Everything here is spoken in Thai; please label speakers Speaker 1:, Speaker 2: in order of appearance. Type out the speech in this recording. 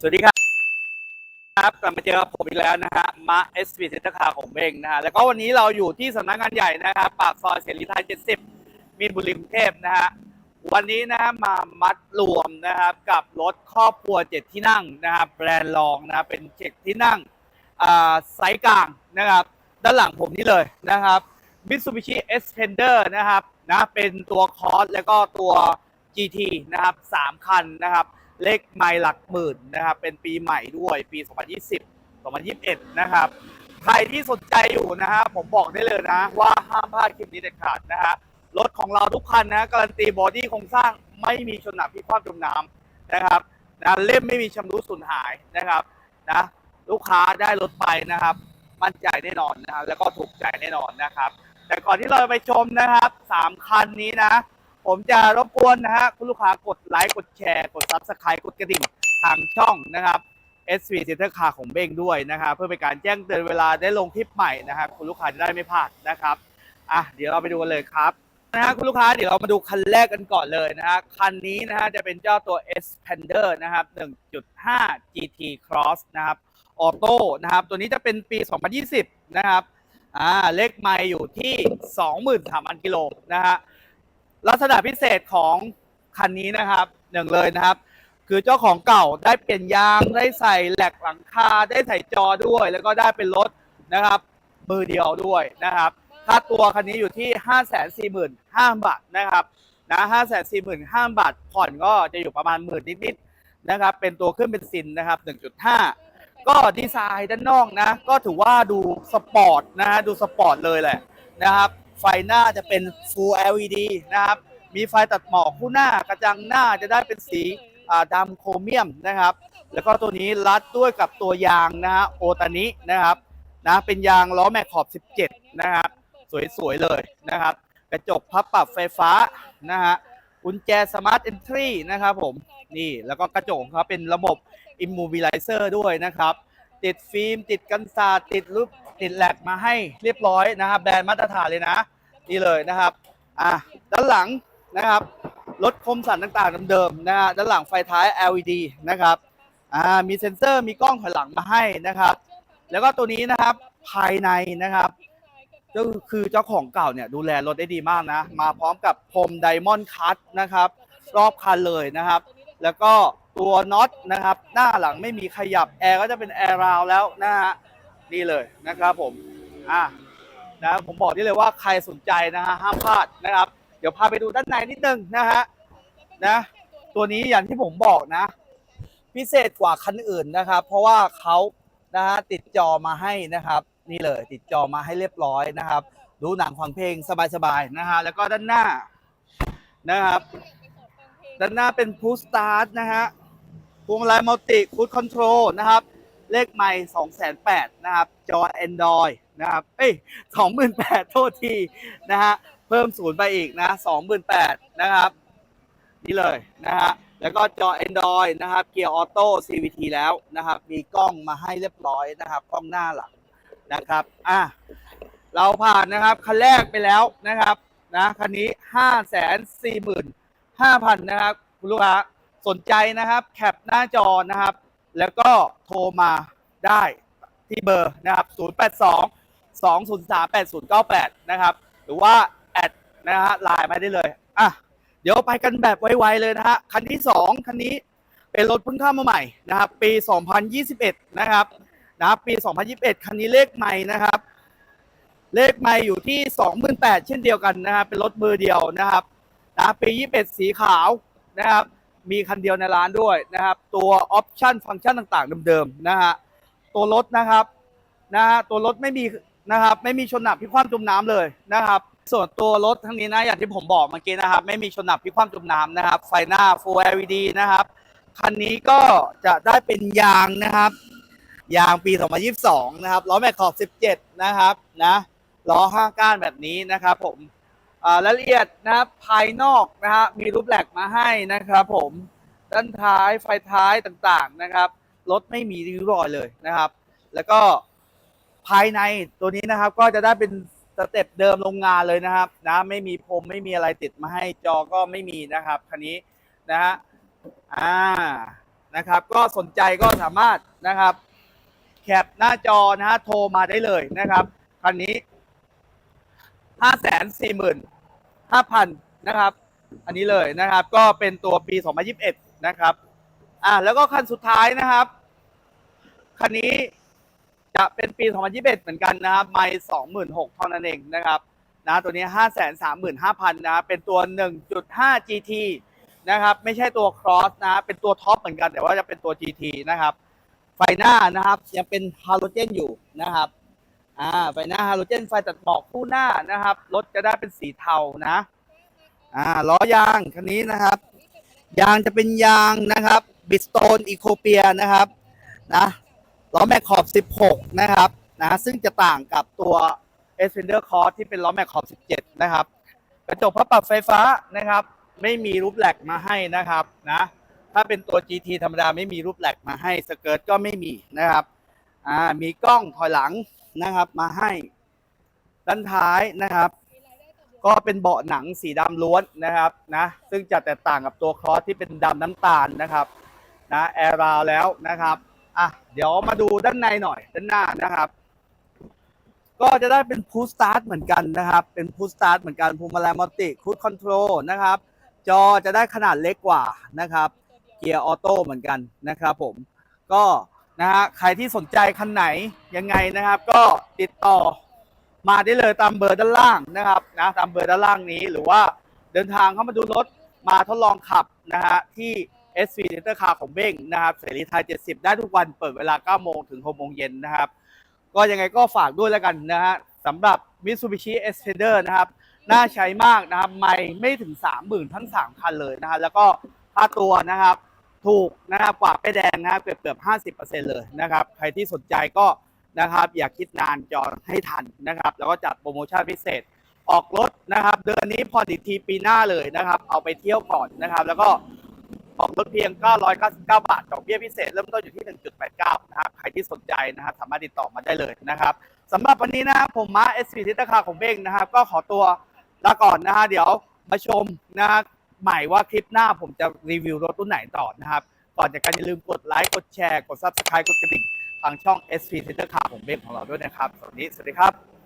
Speaker 1: สวัสดีครับครับกลับมาเจอกับผมอีกแล้วนะฮะมาเอสพีเซ็นเตอร์คาของเบงนะฮะแล้วก็วันนี้เราอยู่ที่สำนักงานใหญ่นะครับปากซอยเสรีไทย70มีนบุรีกรุงเทพนะฮะวันนี้นะฮะมามัดรวมนะครับกับรถครอบครัว7ที่นั่งนะครับแบรนด์รองนะเป็นเจ็ดที่นั่งอ่าไซส์กลางนะครับ ด้านหลังผมนี่เลยนะครับ Mitsubishi Xpander นะครับนะเป็นตัวคอร์สแล้วก็ตัว GT นะครับสามคันนะครับ เลขไมล์หลักหมื่นนะครับ เป็นปีใหม่ด้วยปี 2020 2021 นะครับ ใครที่สนใจอยู่นะฮะผมบอกได้เลยนะ ว่าห้ามพลาดคลิปนี้เด็ดขาดนะฮะรถของเราทุกคันนะการันตีบอดี้โครงสร้างไม่มีชนหนักพิความจมน้ำนะครับนะเล่มไม่มีชำรุดสูญหายนะครับนะลูกค้าได้รถไปนะครับ มั่นใจแน่นอนนะครับแล้วก็ถูกใจแน่นอนนะครับ แต่ก่อนที่เราจะไปชมนะครับสามคันนี้นะ ผมจะรบกวนนะฮะคุณลูกค้ากดไลค์กดแชร์ กด Subscribe กดกระดิ่งทางช่องนะครับ SV Center Car ของเบ้งด้วยนะครับเพื่อเป็นการแจ้งเตือนเวลาได้ลงคลิปใหม่นะครับคุณลูกค้าจะได้ไม่พลาดนะครับอะเดี๋ยวเราไปดูกันเลยครับนะฮะคุณลูกค้าเดี๋ยวเรามาดูคันแรกกันก่อนเลยนะฮะคันนี้นะฮะจะเป็นเจ้าตัว Xpander นะครับ 1.5 GT Cross นะครับออโต้นะครับ ตัวนี้จะเป็นปี 2020 นะครับอ่าเลขไมล์อยู่ที่ 23,000กิโลนะฮะ ลักษณะพิเศษของคันนี้นะครับหนึ่งเลยนะครับ คือเจ้าของเก่าได้เปลี่ยนยางได้ใส่แหลกหลังคาได้ใส่จอด้วย แล้วก็ได้เป็นรถนะครับมือเดียวด้วยนะครับค่าตัวคันนี้อยู่ที่ 5 4 5 0 0 0 บาทนะครับนะ5 4 5 0 0 0 บาทผ่อนก็จะอยู่ประมาณหมื่นนิดๆนะครับ เป็นตัวเครื่องเบนซินนะครับ 1.5 ก็ดีไซน์ด้านนอกนะ ก็ถือว่าดูสปอร์ตนะฮะดูสปอร์ตเลยแหละนะครับ ไฟหน้าจะเป็น Full LED นะครับ มีไฟตัดหมอกคู่หน้ากระจังหน้าจะได้เป็นสีดำโครเมียมนะครับ แล้วก็ตัวนี้รัดด้วยกับตัวยางนะฮะโอตานินะครับนะเป็นยางล้อแม็กขอบ 17 นะครับ สวยๆเลยนะครับ กระจกพับปรับไฟฟ้านะฮะกุญแจสมาร์ทเอนทรีนะครับผมนี่แล้วก็กระจกของเขาเป็นระบบ Immobilizer ด้วยนะครับ ติดฟิล์มติดกันศาสติดรูป ติดแหลกมาให้เรียบร้อยนะครับแบรนด์มาตรฐานเลยนะ นี่เลยนะครับอะด้านหลังนะครับรถคมสันต่างๆเดิมๆนะฮะด้านหลังไฟท้าย LED นะครับอ่ามีเซ็นเซอร์มีกล้องถอยหลังมาให้นะครับ แล้วก็ตัวนี้นะครับภายในนะครับก็คือเจ้าของเก่าเนี่ยดูแลรถได้ดีมากนะ มาพร้อมกับพรมไดมอนด์คัตนะครับ รอบคันเลยนะครับ แล้วก็ตัวน็อตนะครับ หน้าหลังไม่มีขยับแอร์ก็จะเป็นแอร์ราวแล้วนะฮะ นี่เลยนะครับผมอะนะผมบอกได้เลยว่าใครสนใจนะฮะห้ามพลาดนะครับ เดี๋ยวพาไปดูด้านในนิดนึงนะฮะนะ ตัวนี้อย่างที่ผมบอกนะ พิเศษกว่าคันอื่นนะครับ เพราะว่าเขานะฮะติดจอมาให้นะครับ นี่เลยติดจอมาให้เรียบร้อยนะครับ ดูหนังฟังเพลงสบายๆนะฮะแล้วก็ด้านหน้านะครับ ด้านหน้าเป็นพูสตาร์ทนะฮะพวงมาลัยมัลติคูดคอนโทรลนะครับ เลขไม่สองแสนแปดนะครับ จอ Android นะครับ เอ้ยสองหมื่นแปดโทษทีนะฮะ เพิ่มศูนย์ไปอีกนะสองหมื่นแปดนะครับ นี่เลยนะฮะ แล้วก็จอ Android นะครับ เกียร์ออโต้ CVT แล้วนะครับ มีกล้องมาให้เรียบร้อยนะครับ กล้องหน้าหลังนะครับ อะ เราผ่านนะครับ คันแรกไปแล้วนะครับ นะ คันนี้ห้าแสนสี่หมื่น5,000นะครับ คุณลูกค้า สนใจนะครับ แคปหน้าจอนะครับ แล้วก็โทรมาได้ที่เบอร์นะครับ 082 203 8098 นะครับ หรือว่า แอดนะฮะไลน์มาได้เลย อะ เดี๋ยวไปกันแบบไวๆเลยนะฮะ คันที่ 2 คันนี้เป็นรถเพิ่งเข้ามาใหม่นะครับ ปี 2021 นะครับนะครับปี 2021 คันนี้เลขใหม่นะครับ เลขใหม่อยู่ที่ 28,000 เช่นเดียวกันนะครับ เป็นรถมือเดียวนะครับนะปี 21 สีขาวนะครับ มีคันเดียวในร้านด้วยนะครับ ตัวออปชันฟังก์ชันต่างๆ เดิมๆนะฮะตัวรถนะครับนะฮะตัวรถไม่มีนะครับ ไม่มีชนหนักพิความจมน้ำเลยนะครับ ส่วนตัวรถทั้งนี้นะอย่างที่ผมบอกเมื่อกี้นะครับ ไม่มีชนหนักพิความจมน้ำนะครับ ไฟหน้า Full LED นะครับคันนี้ก็จะได้เป็นยางนะครับ ยางปี 2022 นะครับล้อแม็กขอบ 17 นะครับนะล้อห้าก้านแบบนี้นะครับผม รายละเอียดนะครับภายนอกนะฮะมีรูปแหลกมาให้นะครับ ผมด้านท้ายไฟท้ายต่างๆนะครับรถไม่มีริ้วรอยเลยนะครับ แล้วก็ภายในตัวนี้นะครับก็จะได้เป็นสเต็ปเดิมโรงงานเลยนะครับนะไม่มีพรมไม่มีอะไรติดมาให้จอก็ไม่มีนะครับคันนี้นะฮะอ่านะครับ ก็สนใจก็สามารถนะครับ แคปหน้าจอนะฮะโทรมาได้เลยนะครับคันนี้ ห้าแสนสี่หมื่นห้าพันนะครับ อันนี้เลยนะครับ ก็เป็นตัวปี2021นะครับ อ่าแล้วก็คันสุดท้ายนะครับ คันนี้จะเป็นปี 2021 เหมือนกันนะครับ ไม่26,000เท่านั้นเองนะครับนะตัวนี้ 535,000นะครับเป็นตัว 1.5 GT นะครับ ไม่ใช่ตัว Cross นะ เป็นตัวท็อปเหมือนกัน แต่ว่าจะเป็นตัว GT นะครับ ไฟหน้านะครับ ยังเป็นฮาโลเจนอยู่นะครับ อ่าไฟหน้าฮาโลเจนไฟตัดหมอกคู่หน้านะครับ รถจะได้เป็นสีเทานะ อ่าล้อยางคันนี้นะครับ ยางจะเป็นยางนะครับบิสโตนอีโคเปียนะครับนะล้อแม็กขอบ 16 นะครับนะซึ่งจะต่างกับตัว e x p e n d e r Cross ที่เป็นล้อแม็กขอบ 17 นะครับ กระจกพับปรับไฟฟ้านะครับ ไม่มีรูปแหลกมาให้นะครับนะถ้าเป็นตัว GT ธรรมดาไม่มีรูปแหลกมาให้สเกิร์ตก็ไม่มีนะครับ อ่ามีกล้องถอยหลังนะครับ มาให้ด้านท้ายนะครับ ก็เป็นเบาะหนังสีดำล้วนนะครับนะซึ่งจะแตกต่างกับตัวคลอสที่เป็นดำน้ำตาลนะครับนะแอร์ราวแล้วนะครับอะเดี๋ยวมาดูด้านในหน่อยด้านหน้านะครับ ก็จะได้เป็นพูสตาร์ทเหมือนกันนะครับ เป็นพูสตาร์ทเหมือนกันพวงมาลัยมัลติคูดคอนโทรลนะครับ จอจะได้ขนาดเล็กกว่านะครับ เกียร์ออโต้เหมือนกันนะครับผมก็ นะฮะใครที่สนใจคันไหนยังไงนะครับ ก็ติดต่อมาได้เลยตามเบอร์ด้านล่างนะครับนะตามเบอร์ด้านล่างนี้หรือว่าเดินทางเข้ามาดูรถมาทดลองขับนะฮะที่ SV Center Car ของเบ้งนะครับเสรีไทย 70 ได้ทุกวันเปิดเวลา 9 โมงถึง 6 โมงเย็นนะครับ ก็ยังไงก็ฝากด้วยแล้วกันนะฮะสำหรับ Mitsubishi Xpander นะครับน่าใช้มากนะครับ ไม่ไม่ถึง 30,000 ทั้ง 3 คันเลยนะฮะแล้วก็ค่าตัวนะครับ ถูกนะครับกว่าไปแดงนะครับเกือบเกือบ50%เลยนะครับ ใครที่สนใจก็นะครับ อย่าคิดนานจองให้ทันนะครับ แล้วก็จัดโปรโมชั่นพิเศษ ออกรถนะครับ เดือนนี้ผ่อนอีทีปีหน้าเลยนะครับ เอาไปเที่ยวก่อนนะครับ แล้วก็ออกรถเพียง 999 บาทดอกเบี้ยพิเศษเริ่มต้นอยู่ที่ 1.89 นะครับ ใครที่สนใจนะครับ สามารถติดต่อมาได้เลยนะครับสำหรับวันนี้นะครับผมมา SV ทิตาคาของเบ้งนะครับ ก็ขอตัวลาก่อนนะฮะเดี๋ยวมาชมนะฮะ ใหม่ว่าคลิปหน้าผมจะรีวิวรถรุ่นไหนต่อนะครับ ก่อนจากการอย่าลืมกดไลค์กดแชร์กด Subscribe กดกระดิ่งทางช่อง SP Center Car ของเบ้งของเราด้วยนะครับสวัสดีสวัสดีครับ